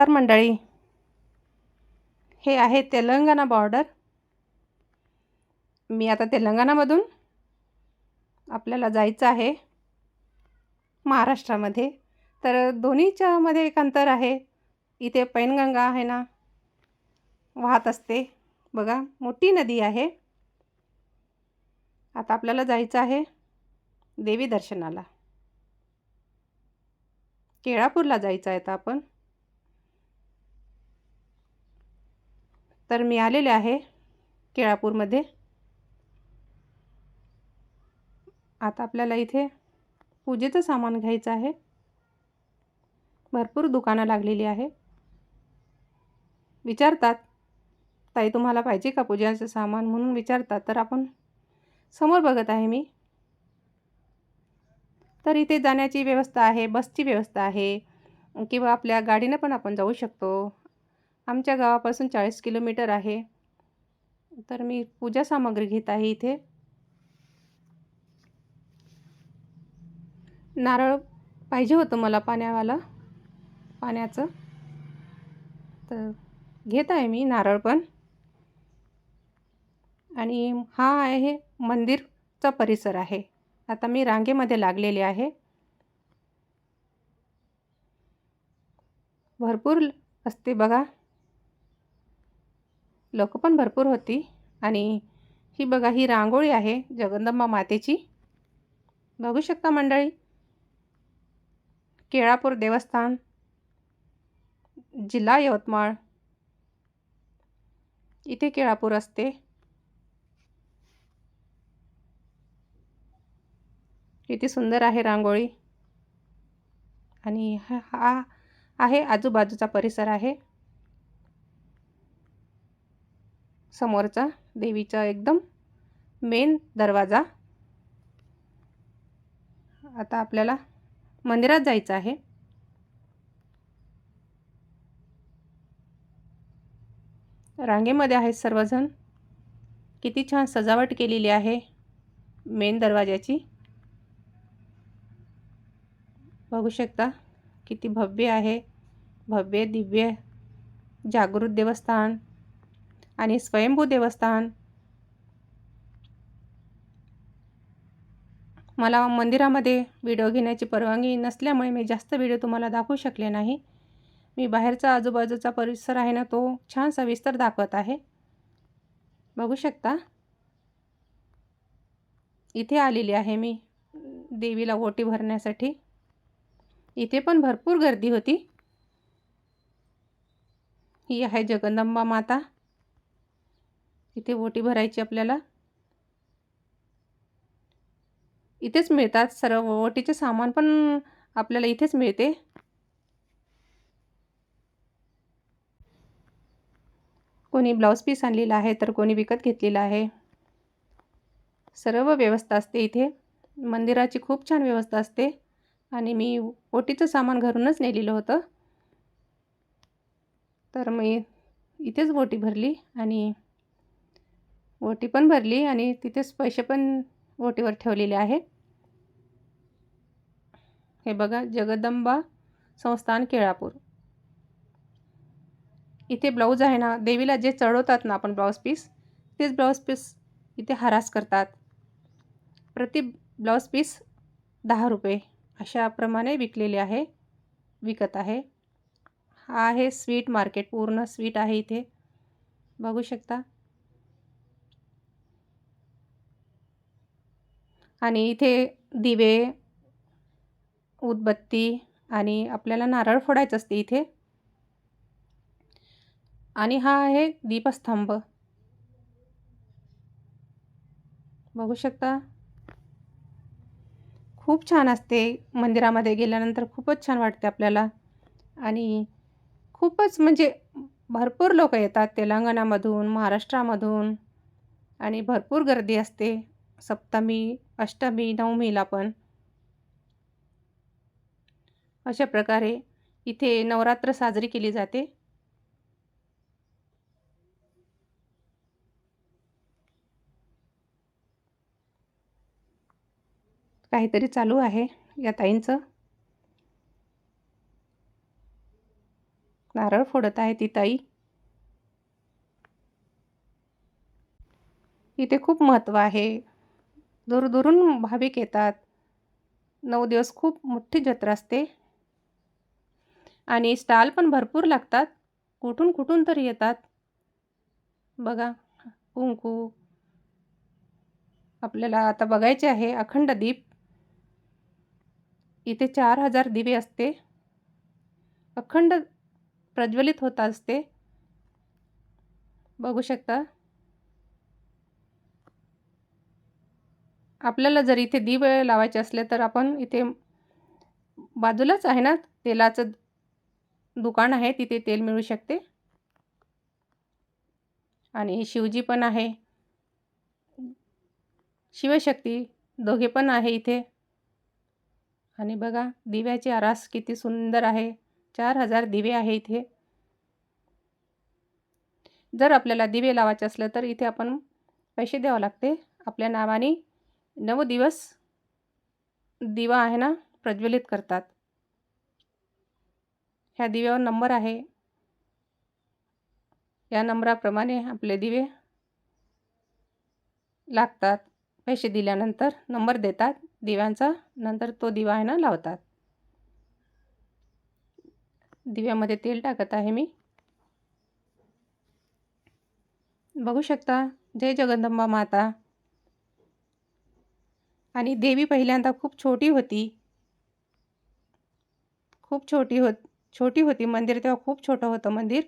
तर मंडळी. हे आहे तेलंगणा बॉर्डर मी आता तेलंगणामधून आपल्याला जायचं आहे महाराष्ट्रामध्ये. तर दोन्हीच्या मध्ये एक अंतर आहे. इथे पैनगंगा आहे ना वाहत असते. बघा मोठी नदी आहे. आता आपल्याला जायचं आहे देवी दर्शनाला. केळापूरला जायचं आहे आता आपण. तर मी आलेले आहे केळापूरमध्ये. आता आपल्याला इथे पूजेचं सामान घ्यायचं आहे. भरपूर दुकानं लागलेली आहे. विचारतात ताई तुम्हाला पाहिजे का पूजाचं सामान? म्हणून विचारतात. तर आपण समोर बघत आहे मी. तर इथे जाण्याची व्यवस्था आहे बसची व्यवस्था आहे किंवा आपल्या गाडीनं पण आपण जाऊ शकतो. आमच्या गावापासून चाळीस किलोमीटर आहे. तर मी पूजा सामग्री घेत आहे इथे. नारळ पाहिजे होतं मला पाण्यावाला पाण्याचं. तर घेत आहे मी नारळ पण. आणि हा आहे मंदिरचा परिसर आहे. आता मी रांगेमध्ये लागलेले आहे. भरपूर असते बघा. लोक पण भरपूर होती. आणि ही बघा ही रांगोळी आहे जगदंबा मातेची. बघू शकता मंडळी केळापूर देवस्थान जिल्हा यवतमाळ इथे केळापूर असते. किती सुंदर आहे रांगोळी. आणि हा हा आहे आजूबाजूचा परिसर आहे. समोरचा देवीचा एकदम मेन दरवाजा. आता आपल्याला मंदिरात जायचं आहे. रांगेमध्ये आहेत सर्वजण. किती छान सजावट केलेली आहे मेन दरवाजाची बघू शकता किती भव्य आहे. भव्य दिव्य जागृत देवस्थान. आणि स्वयंभू देवस्थान. मला मंदिरामध्ये व्हिडिओ घेण्याची परवानगी नसल्यामुळे मी जास्त व्हिडिओ तुम्हाला दाखवू शकले नाही. मी बाहेरचा आजूबाजूचा परिसर आहे ना तो छान सविस्तर दाखवत आहे. बघू शकता. इथे आलेली आहे मी देवीला ओटी भरण्यासाठी. इथे पण भरपूर गर्दी होती. ही आहे जगदंबा माता. इथे ओटी भरायची आपल्याला. इथेच मिळतात सर्व ओटीचे सामान पण आपल्याला इथेच मिळते. कोणी ब्लाऊज पीस आणलेला आहे तर कोणी विकत घेतलेला आहे. सर्व व्यवस्था असते इथे. मंदिराची खूप छान व्यवस्था असते. आणि मी ओटीचं सामान घरूनच नेलेलं होतं. तर मी इथेच ओटी भरली आणि ओटी पण भरली आणि तिथेच पैसे पण ओटीवर ठेवलेले आहे हे बघा जगदंबा संस्थान केळापूर. इथे ब्लाऊज आहे ना देवीला जे चढवतात ना आपण ब्लाऊज पीस तेच ब्लाऊज पीस इथे हरास करतात. प्रति ब्लाऊज पीस दहा रुपये अशाप्रमाणे विकलेले आहे विकत आहे. हा आहे स्वीट मार्केट पूर्ण स्वीट आहे इथे. बघू शकता. आणि इथे दिवे उदबत्ती आणि आपल्याला नारळ फोडायचं असते इथे. आणि हा आहे दीपस्तंभ. बघू शकता? खूप छान असते मंदिरामध्ये गेल्यानंतर खूपच छान वाटते आपल्याला. आणि खूपच म्हणजे भरपूर लोक येतात तेलंगणामधून महाराष्ट्रामधून आणि भरपूर गर्दी असते. सप्तमी अष्टमी नवमीला पण. अशा प्रकारे इथे नवरात्र साजरी केली जाते. काहीतरी चालू आहे या ताईंचं. नारळ फोडत आहे ती ताई. इथे खूप महत्त्व आहे. दूरदूरून भाविक येतात. नऊ दिवस खूप मोठी जत्रा असते. आणि स्टॉल पण भरपूर लागतात. कुठून कुठून तरी येतात. बघा कुंकू. आपल्याला आता बघायचे आहे अखंड दीप. इथे चार हजार दिवे असते. अखंड प्रज्वलित होत असते. बघू शकता. आपल्याला जर इथे दिवे लावायचे असले तर आपण इथे बाजूलाच आहे ना तेलाचं दुकान आहे तिथे तेल मिळू शकते. आणि शिवजी पण आहे. शिवशक्ती दोघे पण आहे इथे. आणि बघा दिव्याची आरास किती सुंदर आहे. चार हजार दिवे आहे इथे. जर आपल्याला दिवे लावायचे असलं तर इथे आपण पैसे द्यावं लागते. आपल्या नावाने नऊ दिवस दिवा आहे ना प्रज्वलित करतात. ह्या दिव्यावर नंबर आहे. या नंबराप्रमाणे आपले दिवे लागतात. पैसे दिल्यानंतर नंबर देतात. दिव्यांचा नंतर तो दिवा आहे ना लावतात. दिव्यामध्ये तेल टाकत आहे मी. बघू शकता. जय जगदंबा माता. आणि देवी पहिल्यांदा खूप छोटी होती. खूप छोटी होत छोटी होती मंदिर तेव्हा खूप छोटं होतं मंदिर.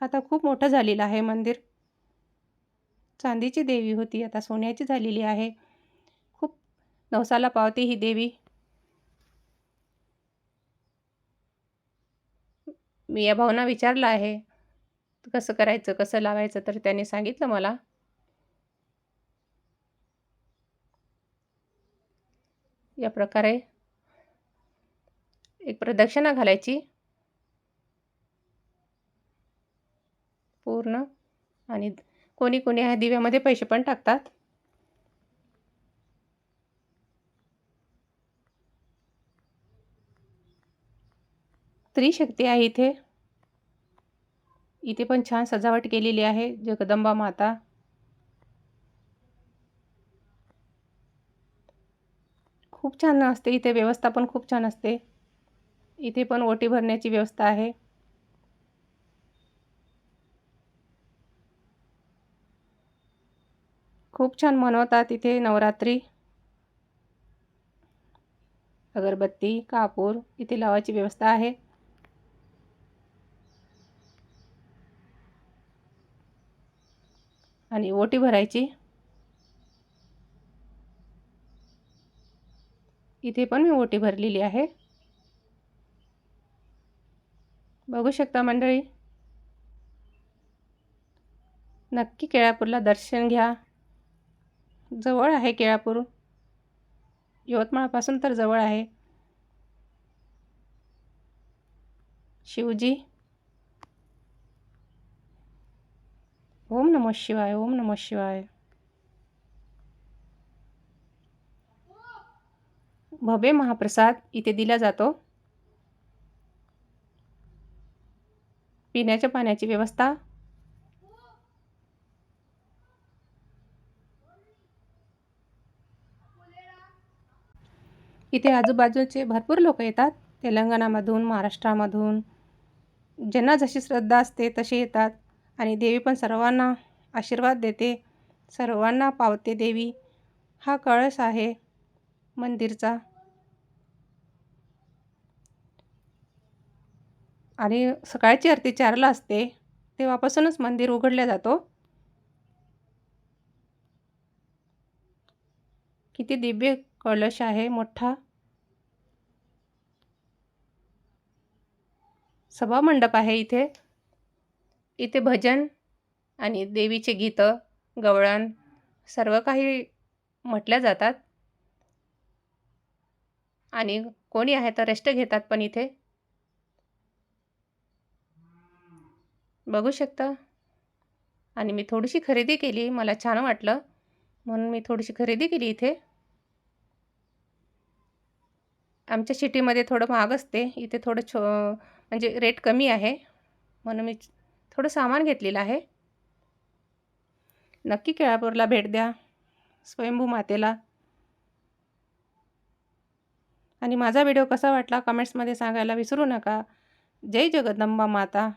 आता खूप मोठं झालेलं आहे मंदिर. चांदीची देवी होती आता सोन्याची झालेली आहे. खूप नवसाला पावते ही देवी. मी या भावना विचारलं आहे कसं करायचं कसं लावायचं तर त्याने सांगितलं मला. या प्रकारे एक प्रदक्षिणा घालायची. पूर्ण. आणि कोणी कोणी ह्या दिव्यामध्ये पैसे पण टाकतात. त्रिशक्ती आहे इथे. इथे पण छान सजावट केलेली आहे जगदंबा माता. खूप छान असते. इथे व्यवस्था पण खूप छान असते. इथे पण ओटी भरण्याची व्यवस्था आहे. खूप छान मनवतात इथे नवरात्री. अगरबत्ती कापूर इथे लावायची व्यवस्था आहे. आणि ओटी भरायची. इथे पण मी ओटी भरलेली आहे. बघू शकता मंडळी. नक्की केळापूरला दर्शन घ्या. जवळ आहे केळापूर. यवतमाळपासून तर जवळ आहे. शिवजी. ओम नमः शिवाय ओम नमः शिवाय. भव्य महाप्रसाद इथे दिला जातो. पिण्याच्या पाण्याची व्यवस्था. इथे आजूबाजूचे भरपूर लोक येतात. तेलंगणामधून महाराष्ट्रामधून. ज्यांना जशी श्रद्धा असते तशी येतात. आणि देवी पण सर्वांना आशीर्वाद देते. सर्वांना पावते देवी. हा कळस आहे मंदिरचा. आणि सकाळची आरती चारला असते तेव्हापासूनच मंदिर उघडलं जातो. किती दिव्य कळश आहे मोठा. सभामंडप आहे इथे. इथे भजन आणि देवीचे गीतं गवळण सर्व काही म्हटल्या जातात. आणि कोणी आहे तर रेस्ट घेतात पण इथे. बघू शकता. आणि मी थोडीशी खरेदी केली मला छान वाटलं. म्हणून मी थोडीशी खरेदी केली इथे. आमच्या सिटीमध्ये थोडं महाग असते. इथे थोडं छो म्हणजे रेट कमी आहे. म्हणून मी थोडं सामान घेतलेलं आहे. नक्की केळापूरला भेट द्या. स्वयंभू मातेला. आणि माझा व्हिडिओ कसा वाटला कमेंट्समध्ये सांगायला विसरू नका. जय जगदंबा माता.